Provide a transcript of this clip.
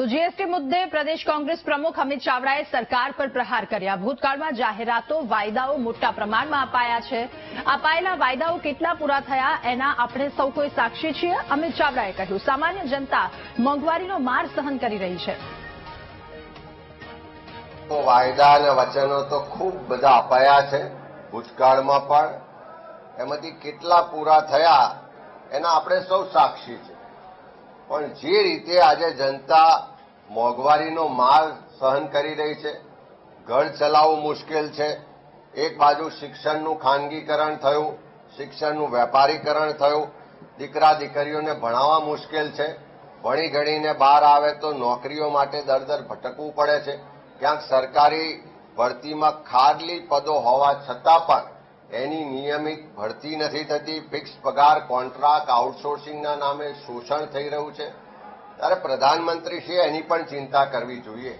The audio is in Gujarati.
તો જીએસટી મુદ્દે પ્રદેશ કોંગ્રેસ પ્રમુખ અમિત ચાવડાએ સરકાર પર પ્રહાર કર્યા. ભૂતકાળમાં જાહેરાતો વાયદાઓ મોટા પ્રમાણમાં અપાયા છે. અપાયેલા વાયદાઓ કેટલા પૂરા થયા એના આપણે સૌ કોઈ સાક્ષી છીએ, અમિત ચાવડાએ કહ્યું. સામાન્ય જનતા મોંઘવારીનો માર સહન કરી રહી છે. વાયદા અને વચનો તો ખૂબ બધા અપાયા છે, ભૂતકાળમાં પણ. એમાંથી કેટલા પૂરા થયા એના આપણે સૌ સાક્ષી છે પણ જે રીતે આજે જનતા મોંઘવારીનો માર સહન કરી રહી છે, ઘર ચલાવવું મુશ્કેલ છે, એક બાજુ શિક્ષણનું ખાનગીકરણ થયું, શિક્ષણનું વેપારીકરણ થયું, દીકરા દીકરીઓને ભણાવવા મુશ્કેલ છે, ભણી ગણીને બહાર આવે તો નોકરીઓ માટે દર દર ભટકવું પડે છે. ક્યાંક સરકારી ભરતીમાં ખારલી પદો હોવા છતાં પણ એની નિયમિત ભરતી નથી થતી ફિક્સ પગાર કોન્ટ્રાક્ટ આઉટસોર્સિંગના નામે શોષણ થઈ રહ્યું છે. ત્યારે પ્રધાનમંત્રીશ્રીએ એની પણ ચિંતા કરવી જોઈએ.